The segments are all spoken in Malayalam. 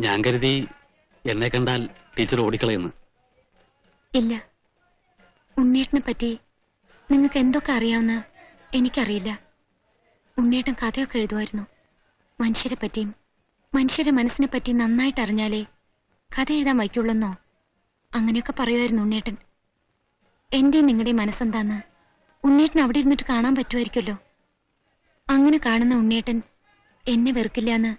ഞാൻ കരുതി എന്നെ കണ്ടാൽ ടീച്ചർ ഓടിക്കളയെന്ന്. ഇല്ല. ഉണ്ണേട്ടനെ പറ്റി നിങ്ങൾക്ക് എന്തൊക്കെ അറിയാവുന്ന എനിക്കറിയില്ല. ഉണ്ണേട്ടൻ കഥയൊക്കെ എഴുതുമായിരുന്നു. മനുഷ്യരെ പറ്റിയും മനുഷ്യരെ മനസ്സിനെ പറ്റി നന്നായിട്ട് അറിഞ്ഞാലേ കഥ എഴുതാൻ വയ്ക്കുള്ളെന്നോ അങ്ങനെയൊക്കെ പറയുമായിരുന്നു ഉണ്ണേട്ടൻ എന്റെയും നിങ്ങളുടെയും മനസ്സെന്താന്ന്? ഉണ്ണേട്ടൻ അവിടെ ഇരുന്നിട്ട് കാണാൻ പറ്റുമായിരിക്കുമല്ലോ. അങ്ങനെ കാണുന്ന ഉണ്ണേട്ടൻ എന്നെ വെറുക്കില്ല എന്ന്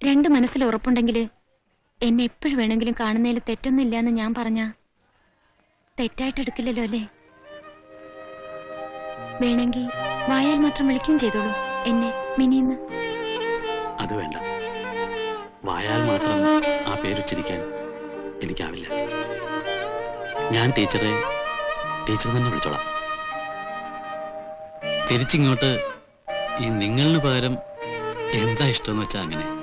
രണ്ട് മനസ്സിൽ ഉറപ്പുണ്ടെങ്കിൽ എന്നെ എപ്പോഴും വേണമെങ്കിലും കാണുന്നതിൽ തെറ്റൊന്നുമില്ല എന്ന് ഞാൻ പറഞ്ഞ? തെറ്റായിട്ട് എടുക്കില്ലല്ലോ അല്ലേ? വേണമെങ്കിൽ വായാൽ മാത്രം വിളിക്കുകയും ചെയ്തോളൂ എന്നെ മിനിന്ന് അത് വേണ്ട. വായാൽ മാത്രം ആ പേരുച്ചരിക്കാൻ എനിക്കാവില്ല. ഞാൻ ടീച്ചറെ ടീച്ചർ തന്നെ വിളിച്ചോളാം. തിരിച്ചിങ്ങോട്ട് ഈ നിങ്ങളിന് പകരം എന്താ ഇഷ്ടമെന്ന് വെച്ചാൽ അങ്ങനെ.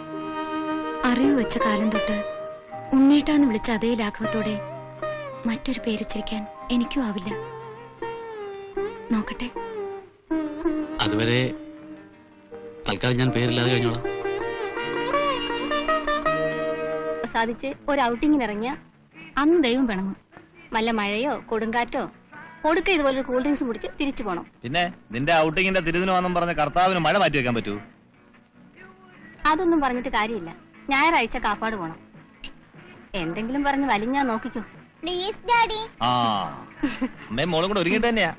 അറിവ് വെച്ച കാലം തൊട്ട് ഉണ്ണീട്ടാന്ന് വിളിച്ച അതേ ലാഘവത്തോടെ മറ്റൊരു പേരുച്ചിരിക്കാൻ എനിക്കും ആവില്ല. നോക്കട്ടെ. അതുവരെ തൽക്കാലം ഞാൻ പേരില്ലാതെ കഴിഞ്ഞോളാം. സാധിച്ച് ഒരു ഔട്ടിങ്ങിന് ഇറങ്ങിയ അന്ന് ദൈവം പിണങ്ങും. വല്ല മഴയോ കൊടുങ്കാറ്റോ ഒടുക്ക ഇതുപോലെ കൂൾ ഡ്രിങ്ക്സ് കുടിച്ച് തിരിച്ചു പോണം. പിന്നെ നിന്റെ ഔട്ടിങ്ങിന്റെ തിരുദിനമാണെന്നും പറഞ്ഞ കർത്താവിന് മഴ മാറ്റി വെക്കാൻ പറ്റൂ? അതൊന്നും പറഞ്ഞിട്ട് കാര്യമില്ല. ഞായറാഴ്ച കാപ്പാട് പോണം. എന്തെങ്കിലും പറഞ്ഞ് വലിഞ്ഞാ നോക്കിക്കോ. പ്ലീസ് ഡാഡി ആ അമ്മയും മോളും കൂടെ ഒരുങ്ങിട്ട് തന്നെയാ.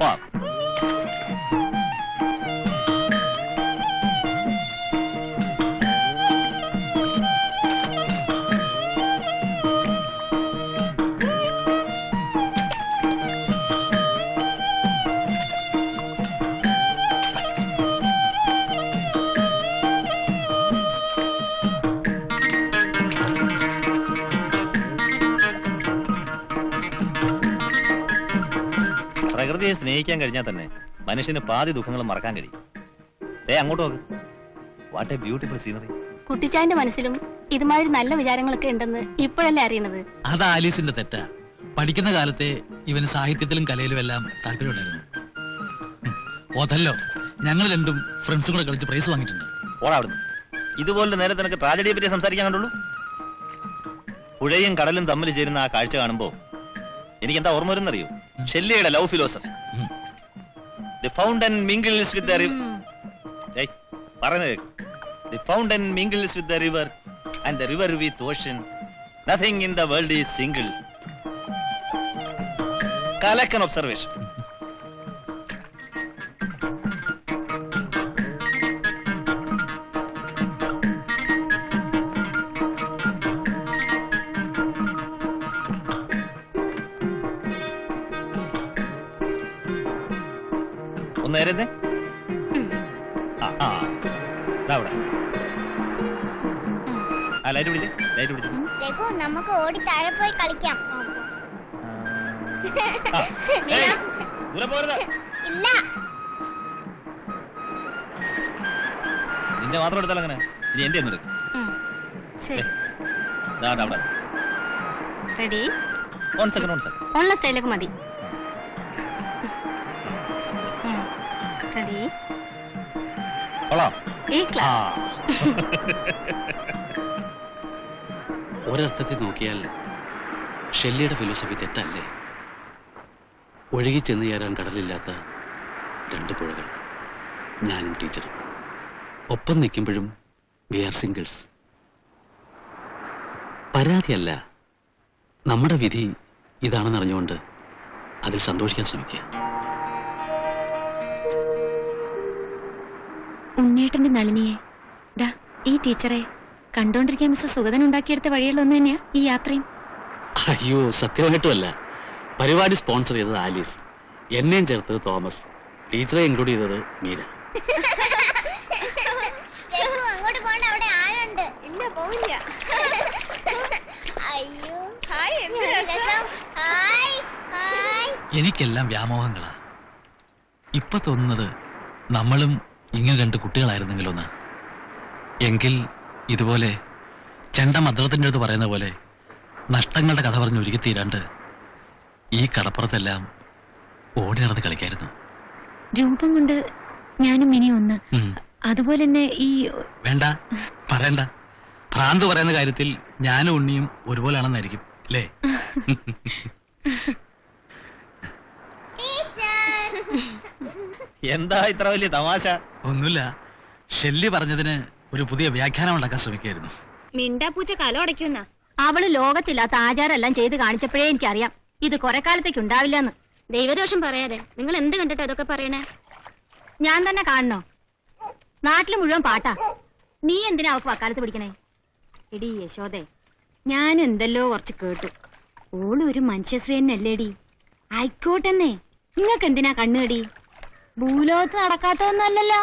പോ. പ്രകൃതിയെ സ്നേഹിക്കാൻ കഴിഞ്ഞാൽ തന്നെ മനുഷ്യന് പാതി ദുഃഖങ്ങളും മറക്കാൻ കഴിയും. ഏ അങ്ങോട്ട് നോക്ക്. വാട്ട് എ ബ്യൂട്ടിഫുൾ സീനറി കുട്ടിച്ചാന്റെ മനസ്സിലും ഇതുമാതിരി നല്ല വിചാരങ്ങളൊക്കെ ഉണ്ടെന്ന് ഇപ്പോഴല്ലേ അറിയുന്നത്? അത് ആലീസിന്റെ തെറ്റാ. പഠിക്കുന്ന കാലത്തെ ഇവന് സാഹിത്യത്തിലും കലയിലും എല്ലാം താല്പര്യമുണ്ടായിരുന്നു. ഓതല്ലോ. ഞങ്ങൾ രണ്ടും ഫ്രണ്ട്സും കൂടെ കളിച്ച് പ്രൈസ് വാങ്ങിയിട്ടുണ്ട്. ഇതുപോലെ നേരെ നിനക്ക് ട്രാജഡിയെ പറ്റി സംസാരിക്കാൻ കണ്ടുള്ളൂ? പുഴയും കടലും തമ്മിൽ ചേരുന്ന ആ കാഴ്ച കാണുമ്പോ എനിക്ക് എന്താ ഓർമ്മ വരുന്നറിയോ? ഷെല്ലിയുടെ love philosophy the fountain mingles with the river டேய் பறந்து the fountain mingles with the river and the river with ocean nothing in the world is single collect an observation light പിടിച്ച് ലൈറ്റ് പിടിച്ച്. രഘു നമുക്ക് ഓടി താഴെ പോയി കളിക്കാം. ദൂരെ പോരുത്. ഇല്ല. നിന്റെ മാത്രം എടുത്താൽ അങ്ങനെ ഇനി എന്റെ ഒന്നും എടുക്കും. Ready one second one second on സ്റ്റൈലൊക്കെ മതി. റെഡി കൊള്ളാം. ഈ ക്ലാസ് ഒരർത്ഥത്തിൽ നോക്കിയാൽ ഷെല്ലിയുടെ ഫിലോസഫി തെറ്റല്ലേ? ഒഴുകി ചെന്ന് ചേരാൻ കടലില്ലാത്ത രണ്ട് പുഴകൾ ഞാനും ടീച്ചറും. ഒപ്പം നിൽക്കുമ്പോഴും വി ആർ സിംഗിൾസ്. പരാതിയല്ല നമ്മുടെ വിധി ഇതാണെന്ന് അറിഞ്ഞുകൊണ്ട് അതിൽ സന്തോഷിക്കാൻ ശ്രമിക്കുക. ഉണ്ണേട്ടന്റെ നളിനിയെ. ദാ ഈ ടീച്ചറെ. കണ്ടോണ്ടിരിക്കാൻ മിസ്റ്റർ സുഗതൻ ഉണ്ടാക്കിയെടുത്ത വഴികളിലൊന്നു തന്നെയാ ഈ യാത്രയും. അയ്യോ സത്യം സത്യമായിട്ടുമല്ല പരിപാടി സ്പോൺസർ ചെയ്തത് ആലീസ്. എന്നെയും ചേർത്തത് തോമസ്. ടീച്ചറെ ഇൻക്ലൂഡ് ചെയ്തത് മീര. രഘു അങ്ങോട്ട് പോണ്ട അവിടെ ആഴുണ്ട് ഇല്ല പോവില്ല. അയ്യോ. Hi hi hi. എനിക്കെല്ലാം വ്യാമോഹങ്ങളാ. ഇപ്പൊ തോന്നുന്നത് നമ്മളും ഇങ്ങനെ രണ്ട് കുട്ടികളായിരുന്നെങ്കിലൊന്ന്. എങ്കിൽ ഇതുപോലെ ചെണ്ട മദ്രത്തിന്റെ അടുത്ത് പറയുന്ന പോലെ നഷ്ടങ്ങളുടെ കഥ പറഞ്ഞ് ഒരുക്കി തീരാണ്ട് ഈ കടപ്പുറത്തെല്ലാം ഓടി നടന്ന് കളിക്കായിരുന്നു. രൂപം കൊണ്ട് ഞാനും ഇനി ഒന്ന്. അതുപോലെ തന്നെ ഈ വേണ്ട പറയണ്ട. ഭ്രാന്ത് പറയുന്ന കാര്യത്തിൽ ഞാനും ഉണ്ണിയും ഒരുപോലാണെന്നായിരിക്കും അല്ലേ? എന്താ ഇത്ര വലിയ തമാശ? ഒന്നുമില്ല. ഷെല്ലി പറഞ്ഞതിന് ഒരു പുതിയ വ്യാഖ്യാനം ഉണ്ടാക്കാൻ ശ്രമിക്കായിരുന്നു മിണ്ടാപ്പൂച്ച കല ഉടയ്ക്കുന്ന. അവൾ ലോകത്തില്ലാത്ത ആചാരെല്ലാം ചെയ്ത് കാണിച്ചപ്പോഴേ എനിക്കറിയാം. ഇത് കുറെ കാലത്തേക്ക് ഉണ്ടാവില്ലെന്ന്. ദൈവദോഷം പറയാതെ. നിങ്ങൾ എന്ത് കണ്ടിട്ട് അതൊക്കെ പറയണേ? ഞാൻ തന്നെ കാണണോ? നാട്ടിൽ മുഴുവൻ പാട്ടാ. നീ എന്തിനാ അവക്ക് വക്കാലത്ത് പിടിക്കണേ? എടി യശോദേ ഞാൻ എന്തല്ലോ കുറച്ച് കേട്ടു. ഓൾ ഒരു മനുഷ്യശ്രീ തന്നെയല്ലേടി ആയിക്കോട്ടെന്നേ. നിങ്ങൾക്ക് എന്തിനാ കണ്ണുകടി ഭൂലോകത്ത് നടക്കാത്തതൊന്നല്ലല്ലോ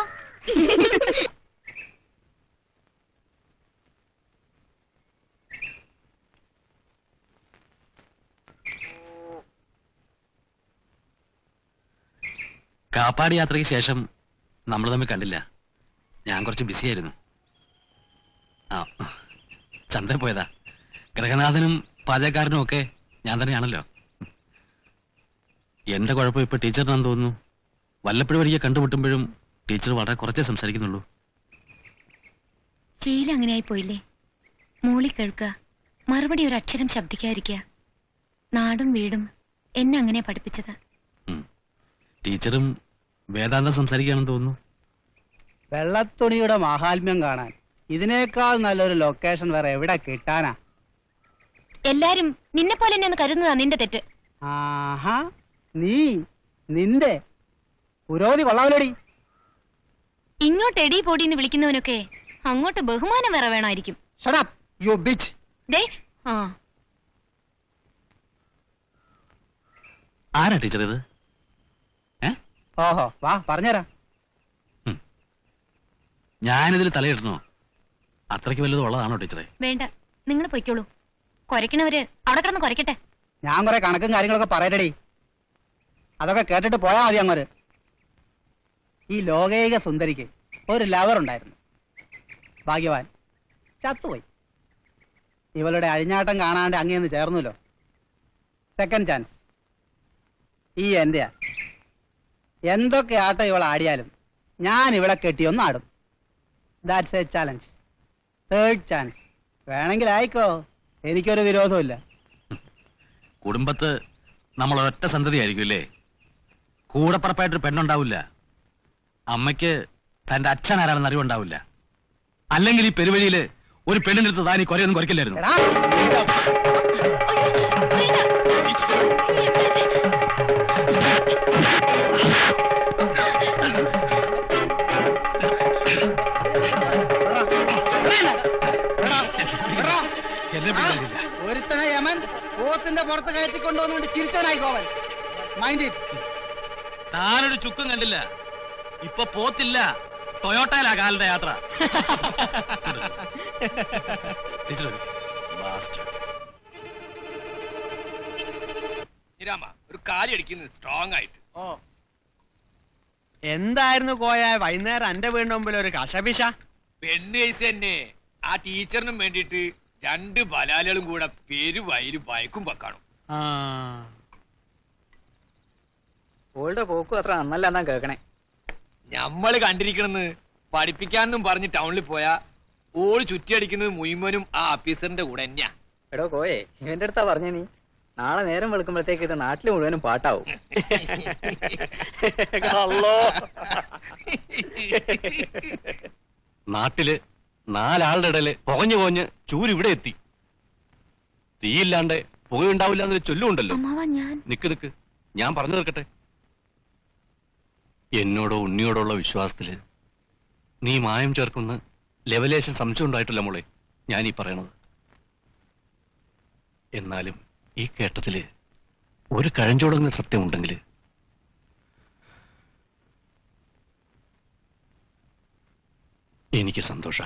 കാപ്പാട് യാത്രയ്ക്ക് ശേഷം നമ്മൾ തമ്മിൽ കണ്ടില്ല. ഞാൻ കുറച്ച് ബിസി ആയിരുന്നു. ആ ചന്ത പോയതാ. ഗ്രഹനാഥനും പാചകക്കാരനും ഒക്കെ ഞാൻ തന്നെയാണല്ലോ. എന്റെ കുഴപ്പം ഇപ്പൊ ടീച്ചറിനാന്ന് തോന്നുന്നു. വല്ലപ്പോഴും ഒരിക്കൽ കണ്ടുമുട്ടുമ്പോഴും ടീച്ചർ വളരെ കുറച്ചേ സംസാരിക്കുന്നുള്ളൂ. ശീലം അങ്ങനെയായി പോയില്ലേ? മൂളി കേൾക്കുക മറുപടി ഒരു അക്ഷരം ശബ്ദിക്കാതിരിക്കുക നാടും വീടും എന്നെ അങ്ങനെ പഠിപ്പിച്ചത്. ടീച്ചറും വേദാന്തം സംസാരിക്കുകയാണെന്ന് തോന്നുന്നു. വെള്ളത്തുണിയുടെ മഹാത്മ്യം കാണാൻ. ഇതിനേക്കാൾ നല്ലൊരു ലൊക്കേഷൻ വേറെ എവിടെ കിട്ടാനാ? എല്ലാരും നിന്നെ പോലെ തന്നെ കരുതുന്നതാ നിന്റെ തെറ്റ്. ആഹാ നീ നിന്റെ. പുരോഗതി കൊള്ളാവലോടി ഇങ്ങോട്ട് എടി പൊടി എന്ന് വിളിക്കുന്നവനൊക്കെ അങ്ങോട്ട് ബഹുമാനം വേറെ വേണമായിരിക്കും. ഷടപ്പ് യു ബിച്ച് ദേ ആ. ആരാ ടീച്ചർ ഇത്? ഓഹോ വാ പറഞ്ഞുതരാം. ഞാനിതിൽ തലയിടണോ? അത്രയ്ക്ക് വല്ലത് ഉള്ളതാണോ ടീച്ചറെ? വേണ്ട നിങ്ങൾ പൊയ്ക്കോളൂ. കുരയ്ക്കണവര് അവിടെ കിടന്ന് കുരയ്ക്കട്ടെ. ഞാൻ കുറെ കണക്കും കാര്യങ്ങളൊക്കെ പറയട്ടടി. അതൊക്കെ കേട്ടിട്ട് പോയാ മതി അങ്ങോര് ഈ ലോകൈക സുന്ദരിക്ക് ഒരു ലവർ ഉണ്ടായിരുന്നു. ഭാഗ്യവാൻ. ചത്തുപോയി. ഇവളുടെ അഴിഞ്ഞാട്ടം കാണാണ്ട് അങ്ങേന്ന് ചേർന്നല്ലോ. സെക്കൻഡ് ചാൻസ് ഈ എന്റെയാ എന്തൊക്കെ ആട്ടം ഇവൾ ആടിയാലും ഞാൻ ഇവളെ ഒന്ന് ആടും. That's a challenge third chance വേണമെങ്കിൽ ആയിക്കോ. എനിക്കൊരു വിരോധമില്ല കുടുംബത്ത് നമ്മൾ ഒറ്റ സന്തതി ആയിരിക്കും അല്ലേ കൂടപ്പറപ്പായിട്ടൊരു പെണ്ണുണ്ടാവില്ല. അമ്മയ്ക്ക് തന്റെ അച്ഛൻ ആരാണെന്ന് അറിവുണ്ടാവില്ല. അല്ലെങ്കിൽ ഈ പെരുവഴിയിൽ ഒരു പെണ്ണിനടുത്ത് താൻ ഈ കൊരയൊന്നും കുറയ്ക്കില്ലായിരുന്നു പോത്തിന്റെ പുറത്ത് കയറ്റി കൊണ്ടുവന്നുകൊണ്ട് ചിരിച്ചവനായി ഗോവൻ മൈൻഡ് താനൊരു ചുക്കും കണ്ടില്ല. ഇപ്പൊ പോത്തില്ല. ടൊയോട്ടയിലാ കാലിന്റെ യാത്ര. ഒരു കാലി അടിക്കുന്നത് സ്ട്രോങ് ആയിട്ട്. ഓ. എന്തായിരുന്നു കോയ? വൈകുന്നേരം എന്റെ വീടിന്റെ മുമ്പിൽ ഒരു കശപിശ. പെണ്ണ് കേസ് തന്നെ. ആ ടീച്ചറിനും വേണ്ടിയിട്ട് രണ്ട് ബലാലുകളും കൂടെ പേര് വയലും വയക്കും വെക്കാണു. ആ. ഓളുടെ പോക്ക് അത്ര നന്നല്ല എന്നാ കേക്കണേ ഞമ്മൾ കണ്ടിരിക്കണെന്ന് പഠിപ്പിക്കാന്നും പറഞ്ഞ് ടൗണിൽ പോയാ ഓൾ ചുറ്റിയടിക്കുന്നത് മുഴുവനും ആ ഓഫീസറിന്റെ കൂടെ തന്നെയാ. എടോ കോയെ എന്റെ അടുത്താ പറഞ്ഞ നീ. നാളെ നേരം വെളുക്കുമ്പോഴത്തേക്ക് ഇത് നാട്ടിൽ മുഴുവനും പാട്ടാവും. നാട്ടിൽ നാലാളുടെ ഇടയിൽ പുകഞ്ഞു പോഞ്ഞ് ചൂര് ഇവിടെ എത്തി. തീയില്ലാണ്ട് പുകയുണ്ടാവില്ല എന്നൊരു ചൊല്ലുണ്ടല്ലോ അമ്മാവ ഞാൻ. നിക്ക് നിക്ക്. ഞാൻ പറഞ്ഞു തീർക്കട്ടെ. എന്നോടോ ഉണ്ണിയോടോ ഉള്ള വിശ്വാസത്തിൽ നീ മായം ചേർക്കുന്ന ലെവലേഷൻ സംശയം ഉണ്ടായിട്ടില്ല മോളെ ഞാൻ ഈ പറയണത്. എന്നാലും ഈ കേട്ടത്തിൽ ഒരു കഴഞ്ചോടങ്ങൽ സത്യമുണ്ടെങ്കിൽ എനിക്ക് സന്തോഷ.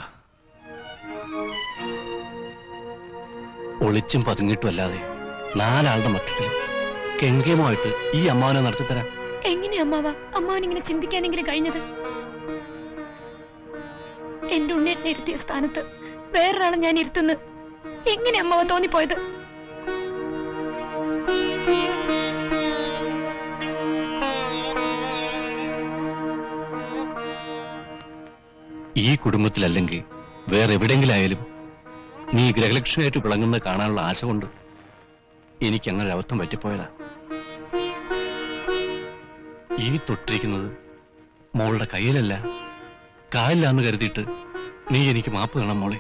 ഒളിച്ചും പതുങ്ങിയിട്ടും അല്ലാതെ നാലാളുടെ മധ്യത്തിൽ കെങ്കേമമായിട്ട് ഈ അമ്മാവനെ നടത്തിത്തരാം എങ്ങനെയാ അമ്മാവ? അമ്മാവൻ ഇങ്ങനെ ചിന്തിക്കാനെങ്കിലും കഴിഞ്ഞത്? എന്റെ ഉണ്ണിയെ ഇരുത്തിയ സ്ഥാനത്ത് വേറൊരാളെ ഞാൻ ഇരുത്തുന്നു. എങ്ങനെ അമ്മാവ തോന്നിപ്പോയത്? ഈ കുടുംബത്തിലല്ലെങ്കിൽ വേറെ എവിടെങ്കിലും ആയാലും നീ ഗ്രഹലക്ഷ്മിയായിട്ട് വിളങ്ങുന്നത് കാണാനുള്ള ആശ കൊണ്ട് എനിക്ക് അങ്ങനെ അബദ്ധം പറ്റിപ്പോയതാ. ഈ തൊട്ടിരിക്കുന്നത് മോളുടെ കയ്യിലല്ല കാലിലാന്ന് കരുതിയിട്ട് നീ എനിക്ക് മാപ്പ് തരണം മോളെ.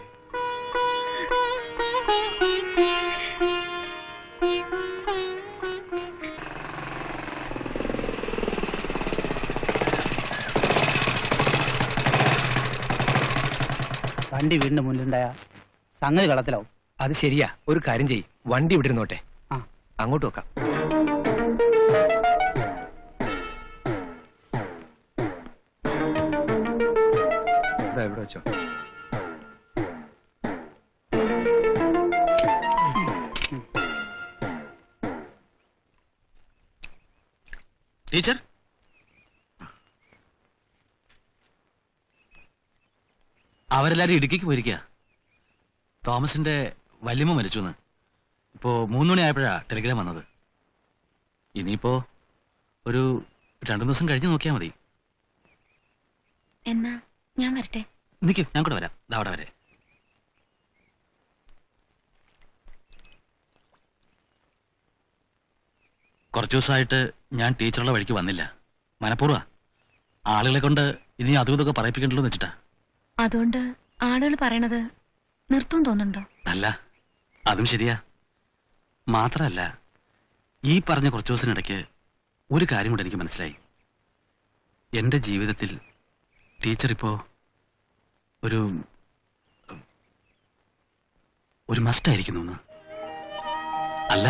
വണ്ടി വീടിന്റെ മുന്നിലുണ്ടായ സംഗതി കളത്തിലാവും അത് ശരിയാ. ഒരു കാര്യം ചെയ്യ്. വണ്ടി ഇവിടെ ഇരുന്നോട്ടെ. ആ. അങ്ങോട്ട് വെക്കാം ഇതാ ഇവിടെ വെച്ചോ. ടീച്ചർ? അവരെല്ലാരും ഇടുക്കിക്ക് പോയിരിക്കുക തോമസിന്റെ വല്യമ്മ മരിച്ചു എന്ന് ഇപ്പോ മൂന്ന് മണിയായപ്പോഴാ ടെലിഗ്രാം വന്നത്. ഇനിയിപ്പോ ഒരു രണ്ടു ദിവസം കഴിഞ്ഞ് നോക്കിയാ മതി. എന്നാ ഞാൻ വരട്ടെ. നിൽക്കും ഞാൻ കൂടെ വരാം. അവിടെ വരെ. കുറച്ചു ദിവസമായിട്ട് ഞാൻ ടീച്ചറുടെ വഴിക്ക് വന്നില്ല. മനഃപൂർവ. ആളുകളെ കൊണ്ട് ഇനി അതും ഇതൊക്കെ പറയിപ്പിക്കണ്ടല്ലോ എന്ന് വെച്ചിട്ടാ. അതുകൊണ്ട് ആളുകൾ പറയണത് നിർത്തും തോന്നുന്നുണ്ടോ? അല്ല അതും ശരിയാ. മാത്രല്ല ഈ പറഞ്ഞ കുറച്ചു ദിവസത്തിനിടയ്ക്ക് ഒരു കാര്യം കൂടെ എനിക്ക് മനസ്സിലായി. എന്റെ ജീവിതത്തിൽ ടീച്ചർ ഇപ്പോ ഒരു ഒരു മസ്റ്റായിരിക്കുന്നു. അല്ല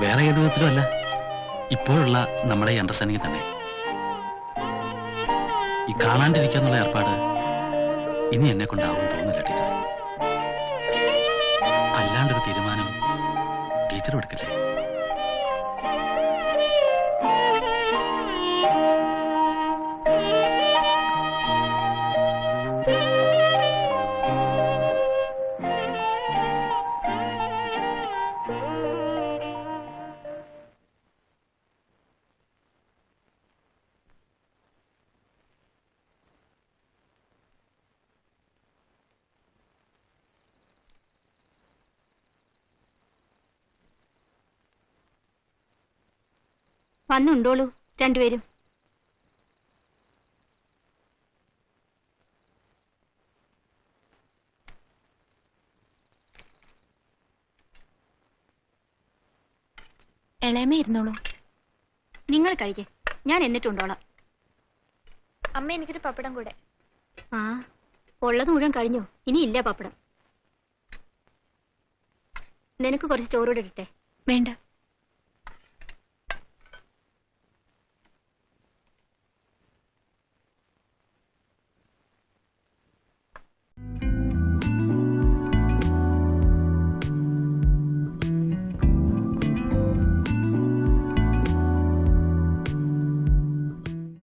വേറെ ഏത് വിധത്തിലും അല്ല. ഇപ്പോഴുള്ള നമ്മുടെ ഈ അണ്ടർസ്റ്റാൻഡിങ് തന്നെ. ഈ കാണാണ്ടിരിക്കാന്നുള്ള ഏർപ്പാട് ഇനി എന്നെ കൊണ്ടാവും തോന്നുന്നില്ല ടീച്ചർ അല്ലാണ്ടൊരു തീരുമാനം ടീച്ചർ എടുക്കില്ലേ വന്നുണ്ടോളൂ രണ്ടുപേരും. ഇളയമേ ഇരുന്നോളൂ. നിങ്ങൾ കഴിക്കേ. ഞാൻ എന്നിട്ടുണ്ടോളാം. അമ്മ എനിക്കൊരു പപ്പടം കൂടെ. ആ ഉള്ളത് മുഴുവൻ കഴിഞ്ഞു? ഇനി ഇല്ല പപ്പടം. നിനക്ക് കുറച്ച് ചോറൂടെ ഇട്ടെ വേണ്ട.